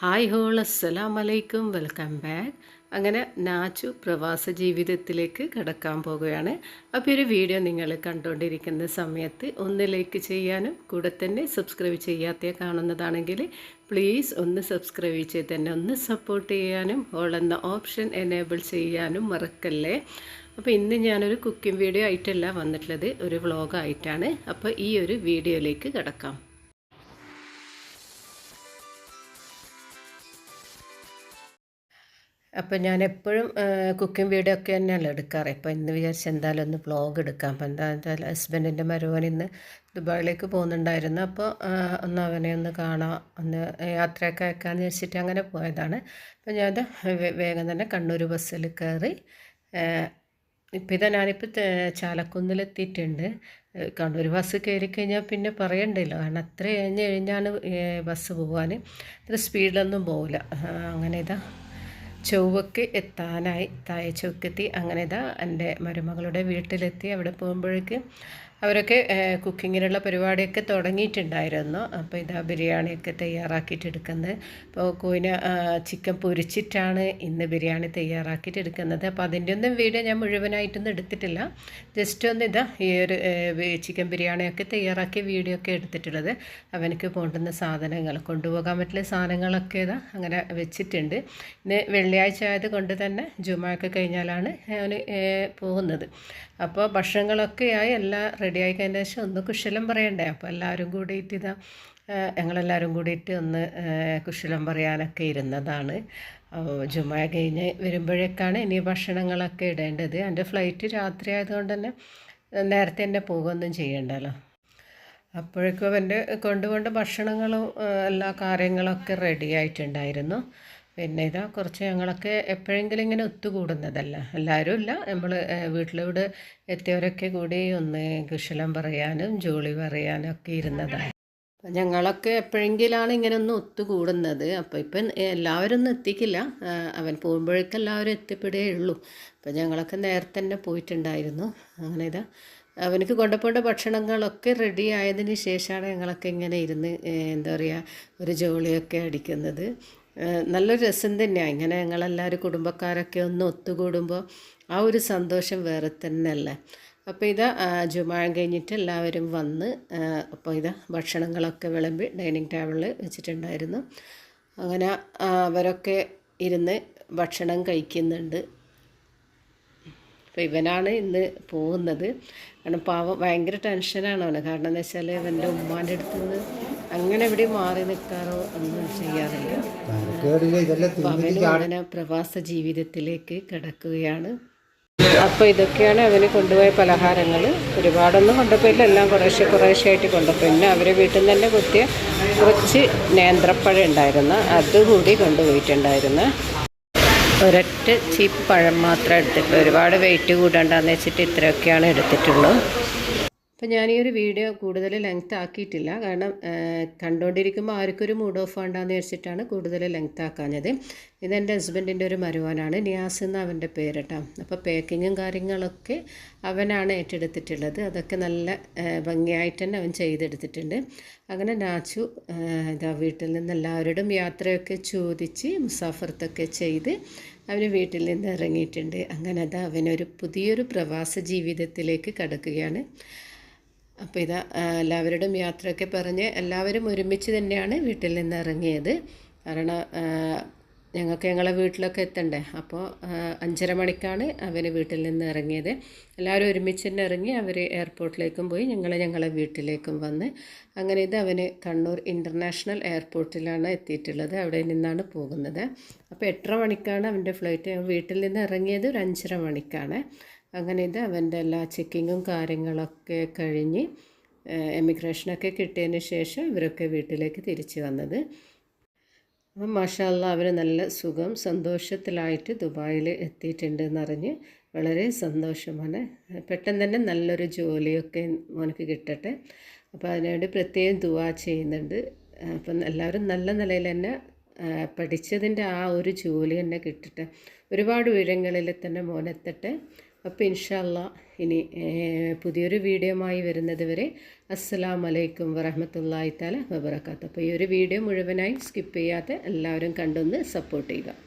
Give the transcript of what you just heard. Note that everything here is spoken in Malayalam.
ഹായ് ഹോൾ അസ്സലാം വലൈക്കും വെൽക്കം ബാക്ക്. അങ്ങനെ നാച്ചു പ്രവാസ ജീവിതത്തിലേക്ക് കടക്കാൻ പോകുകയാണ് അപ്പോൾ ഒരു വീഡിയോ നിങ്ങൾ കണ്ടുകൊണ്ടിരിക്കുന്ന സമയത്ത് ഒന്ന് ലൈക്ക് ചെയ്യാനും കൂടെ തന്നെ സബ്സ്ക്രൈബ് ചെയ്യാത്ത കാണുന്നതാണെങ്കിൽ പ്ലീസ് ഒന്ന് സബ്സ്ക്രൈബ് ചെയ്ത് തന്നെ ഒന്ന് സപ്പോർട്ട് ചെയ്യാനും ഹോൾ എന്ന ഓപ്ഷൻ എനേബിൾ ചെയ്യാനും മറക്കല്ലേ. അപ്പോൾ ഇന്ന് ഞാനൊരു കുക്കിംഗ് വീഡിയോ ആയിട്ടല്ല വന്നിട്ടുള്ളത് ഒരു വ്ളോഗായിട്ടാണ് അപ്പോൾ ഈ ഒരു വീഡിയോയിലേക്ക് കിടക്കാം. അപ്പം ഞാൻ എപ്പോഴും കുക്കിംഗ് വീഡിയോ ഒക്കെ തന്നെയാണ് എടുക്കാറ്. ഇപ്പോൾ ഇന്ന് വിചാരിച്ച് എന്തായാലും ഒന്ന് വ്ളോഗ് എടുക്കാം. അപ്പം എന്താ വെച്ചാൽ ഹസ്ബൻഡിന്റെ മരുവൻ ഇന്ന് ദുബായിലേക്ക് പോകുന്നുണ്ടായിരുന്നു. അപ്പോൾ ഒന്ന് അവനെ ഒന്ന് കാണാം ഒന്ന് യാത്രയൊക്കെ അയക്കാമെന്ന് വെച്ചിട്ട് അങ്ങനെ പോയതാണ്. അപ്പം ഞാൻ വേഗം തന്നെ കണ്ണൂർ ബസ്സിൽ കയറി ഇപ്പം ഇതാ ഞാനിപ്പോൾ ചാലക്കുന്നിലെത്തിയിട്ടുണ്ട്. കണ്ണൂർ ബസ് കയറി കഴിഞ്ഞാൽ പിന്നെ പറയണ്ടല്ലോ കാരണം അത്ര കഴിഞ്ഞ് കഴിഞ്ഞാണ് ബസ് പോകാൻ അത്ര സ്പീഡിലൊന്നും പോകില്ല അങ്ങനെ ഇതാ ചൊവ്വക്ക് എത്താനായി തായ ചൊക്കെത്തി അങ്ങനെ ഇതാ എന്റെ മരുമകളുടെ വീട്ടിലെത്തി. അവിടെ പോകുമ്പോഴേക്ക് അവരൊക്കെ കുക്കിങ്ങിനുള്ള പരിപാടിയൊക്കെ തുടങ്ങിയിട്ടുണ്ടായിരുന്നു. അപ്പോൾ ഇതാ ബിരിയാണിയൊക്കെ തയ്യാറാക്കിയിട്ട് എടുക്കുന്നത് അപ്പോൾ കോയിന ചിക്കൻ പൊരിച്ചിട്ടാണ് ഇന്ന് ബിരിയാണി തയ്യാറാക്കിയിട്ട് എടുക്കുന്നത് അപ്പോൾ അതിന്റെ ഒന്നും വീഡിയോ ഞാൻ മുഴുവനായിട്ടൊന്നും എടുത്തിട്ടില്ല. ജസ്റ്റ് ഒന്ന് ഇതാ ഈ ഒരു ചിക്കൻ ബിരിയാണിയൊക്കെ തയ്യാറാക്കിയ വീഡിയോ ഒക്കെ എടുത്തിട്ടുള്ളത്. അവനക്ക് കൊണ്ടുവന്ന സാധനങ്ങൾ കൊണ്ടുപോകാൻ പറ്റുന്ന സാധനങ്ങളൊക്കെ ഇതാ അങ്ങനെ വെച്ചിട്ടുണ്ട്. ഇന്ന് വെള്ളിയാഴ്ച ആയത് കൊണ്ട് തന്നെ ജുമായൊക്കെ കഴിഞ്ഞാലാണ് അവന് പോകുന്നത്. അപ്പോൾ ഭക്ഷണങ്ങളൊക്കെയായി എല്ലാം റെഡിയായി കഴിഞ്ഞ ശേഷം ഒന്ന് കുശലം പറയണ്ടേ? അപ്പോൾ എല്ലാവരും കൂടിയിട്ട് ഇതാ ഞങ്ങളെല്ലാവരും കൂടിയിട്ട് ഒന്ന് കുശലം പറയാനൊക്കെ ഇരുന്നതാണ്. ജുമ കഴിഞ്ഞ് വരുമ്പോഴേക്കാണ് ഇനി ഭക്ഷണങ്ങളൊക്കെ ഇടേണ്ടത്. എന്റെ ഫ്ലൈറ്റ് രാത്രി ആയതുകൊണ്ട് തന്നെ നേരത്തെ തന്നെ പോകുകയൊന്നും ചെയ്യണ്ടല്ലോ. അപ്പോഴേക്കും അവന്റെ കൊണ്ടുകൊണ്ട് ഭക്ഷണങ്ങളും എല്ലാ കാര്യങ്ങളൊക്കെ റെഡി ആയിട്ടുണ്ടായിരുന്നു. പിന്നെ ഇതാ കുറച്ച് ഞങ്ങളൊക്കെ എപ്പോഴെങ്കിലും ഇങ്ങനെ ഒത്തുകൂടുന്നതല്ല. എല്ലാവരും ഇല്ല. നമ്മൾ വീട്ടിലൂടെ എത്തിയവരൊക്കെ കൂടി ഒന്ന് കുശലം പറയാനും ജോളി പറയാനും ഒക്കെ ഇരുന്നതാണ്. അപ്പം ഞങ്ങളൊക്കെ എപ്പോഴെങ്കിലാണ് ഇങ്ങനെ ഒന്ന് ഒത്തുകൂടുന്നത്. അപ്പോൾ ഇപ്പം എല്ലാവരും ഒന്നും എത്തിക്കില്ല. അവൻ പോകുമ്പോഴേക്കും എല്ലാവരും എത്തിപ്പെടുകയുള്ളൂ അപ്പം ഞങ്ങളൊക്കെ നേരത്തെ തന്നെ പോയിട്ടുണ്ടായിരുന്നു. അങ്ങനെ ഇതാ. അവനക്ക് കൊണ്ടുപോകേണ്ട ഭക്ഷണങ്ങളൊക്കെ റെഡി ആയതിന് ശേഷമാണ് ഞങ്ങളൊക്കെ ഇങ്ങനെ ഇരുന്ന് എന്താ പറയുക ഒരു ജോളിയൊക്കെ അടിക്കുന്നത്. നല്ലൊരു രസം തന്നെയാണ് ഇങ്ങനെ ഞങ്ങളെല്ലാവരും കുടുംബക്കാരൊക്കെ ഒന്ന് ഒത്തുകൂടുമ്പോൾ ആ ഒരു സന്തോഷം വേറെ തന്നെയല്ലേ. അപ്പോൾ ഇതാ ജുമാഴം കഴിഞ്ഞിട്ട് എല്ലാവരും വന്ന് അപ്പോൾ ഇതാ ഭക്ഷണങ്ങളൊക്കെ വിളമ്പി ഡൈനിങ് ടേബിളിൽ വെച്ചിട്ടുണ്ടായിരുന്നു. അങ്ങനെ അവരൊക്കെ ഇരുന്ന് ഭക്ഷണം കഴിക്കുന്നുണ്ട്. അപ്പോൾ ഇവനാണ് ഇന്ന് പോകുന്നത്. കാരണം പാവം ഭയങ്കര ടെൻഷനാണ് അവന്. കാരണം എന്താ വെച്ചാൽ ഇവന്റെ ഉമ്മാന്റെ അടുത്ത് നിന്ന് അങ്ങനെ എവിടെ മാറി നിൽക്കാറോ ഒന്നും ചെയ്യാറില്ല. അവനും പ്രവാസ ജീവിതത്തിലേക്ക് കിടക്കുകയാണ്. അപ്പോൾ ഇതൊക്കെയാണ് അവന് കൊണ്ടുപോയ പലഹാരങ്ങൾ. ഒരുപാടൊന്നും കൊണ്ടുപോയില്ല എല്ലാം കുറേശ്ശെ കുറേശ്ശെ ആയിട്ട് കൊണ്ടുപോയി. പിന്നെ അവരെ വീട്ടിൽ നിന്ന് തന്നെ കുത്തിയ കുറച്ച് നേന്ത്രപ്പഴം ഉണ്ടായിരുന്നു. അതുകൂടി കൊണ്ടുപോയിട്ടുണ്ടായിരുന്നു. ഒരൊറ്റ ചീപ്പ് പഴം മാത്രം എടുത്തിട്ടുള്ളൂ. ഒരുപാട് വെയിറ്റ് കൂടണ്ടെന്ന് വെച്ചിട്ട് ഇത്രയൊക്കെയാണ് എടുത്തിട്ടുള്ളൂ. അപ്പം ഞാൻ ഈ ഒരു വീഡിയോ കൂടുതൽ ലെങ്ത് ആക്കിയിട്ടില്ല. കാരണം കണ്ടുകൊണ്ടിരിക്കുമ്പോൾ ആർക്കൊരു മൂഡ് ഓഫ് വേണ്ടാന്ന് വെച്ചിട്ടാണ് കൂടുതൽ ലെങ്ത് ആക്കാഞ്ഞത്. ഇതെന്റെ ഹസ്ബൻഡിന്റെ ഒരു മരുവാനാണ് നിയാസ് എന്ന അവന്റെ പേര് കേട്ടോ അപ്പോൾ പാക്കിങ്ങും കാര്യങ്ങളൊക്കെ അവനാണ് ഏറ്റെടുത്തിട്ടുള്ളത്. അതൊക്കെ നല്ല ഭംഗിയായിട്ട് തന്നെ അവൻ ചെയ്തെടുത്തിട്ടുണ്ട്. അങ്ങനെ നാച്ചു ഇതാ വീട്ടിൽ നിന്ന് എല്ലാവരോടും യാത്രയൊക്കെ ചോദിച്ച് മുസാഫർത്തൊക്കെ ചെയ്ത് അവർ വീട്ടിൽ നിന്ന് ഇറങ്ങിയിട്ടുണ്ട്. അങ്ങനെ അത് അവനൊരു പുതിയൊരു പ്രവാസ ജീവിതത്തിലേക്ക് കടക്കുകയാണ്. അപ്പോൾ ഇതാ എല്ലാവരുടെയും യാത്രയൊക്കെ പറഞ്ഞ് എല്ലാവരും ഒരുമിച്ച് തന്നെയാണ് വീട്ടിൽ നിന്ന് ഇറങ്ങിയത്. കാരണം ഞങ്ങൾക്ക് ഞങ്ങളെ വീട്ടിലൊക്കെ എത്തണ്ടേ? അപ്പോൾ അഞ്ചര മണിക്കാണ് അവർ വീട്ടിൽ നിന്ന് ഇറങ്ങിയത്. എല്ലാവരും ഒരുമിച്ച് തന്നെ ഇറങ്ങി അവർ എയർപോർട്ടിലേക്കും പോയി ഞങ്ങൾ ഞങ്ങളെ വീട്ടിലേക്കും വന്ന്. അങ്ങനെ ഇത് അവന് കണ്ണൂർ ഇന്റർനാഷണൽ എയർപോർട്ടിലാണ് എത്തിയിട്ടുള്ളത് അവിടെ നിന്നാണ് പോകുന്നത്. അപ്പോൾ എട്ടര മണിക്കാണ് അവന്റെ ഫ്ലൈറ്റ്. വീട്ടിൽ നിന്ന് ഇറങ്ങിയത് ഒരു അഞ്ചര മണിക്കാണ്. അങ്ങനെ ഇത് അവന്റെ എല്ലാ ചെക്കിങ്ങും കാര്യങ്ങളൊക്കെ കഴിഞ്ഞ് എമിഗ്രേഷനൊക്കെ കിട്ടിയതിന് ശേഷം ഇവരൊക്കെ വീട്ടിലേക്ക് തിരിച്ചു വന്നത്. അപ്പം മാഷാല്ല അവർ നല്ല സുഖം സന്തോഷത്തിലായിട്ട് ദുബായിൽ എത്തിയിട്ടുണ്ട് എന്നറിഞ്ഞ് വളരെ സന്തോഷമാണ്. പെട്ടെന്ന് തന്നെ നല്ലൊരു ജോലിയൊക്കെ മോനക്ക് കിട്ടട്ടെ. അപ്പോൾ അതിനുവേണ്ടി പ്രത്യേകം ദുവാ ചെയ്യുന്നുണ്ട്. അപ്പം എല്ലാവരും നല്ല നിലയിൽ തന്നെ പഠിച്ചതിന്റെ ആ ഒരു ജോലി തന്നെ കിട്ടട്ടെ. ഒരുപാട് ഉയരങ്ങളിൽ തന്നെ മോനെത്തട്ടെ. അപ്പോൾ ഇൻഷല്ല ഇനി പുതിയൊരു വീഡിയോമായി വരുന്നത് വരെ അസ്സലാം വലൈക്കും വറഹമത്തല്ലാഹി തല വബർക്കാത്ത അപ്പോൾ ഈ ഒരു വീഡിയോ മുഴുവനായി സ്കിപ്പ് ചെയ്യാതെ എല്ലാവരും കണ്ടൊന്ന് സപ്പോർട്ട് ചെയ്യുക.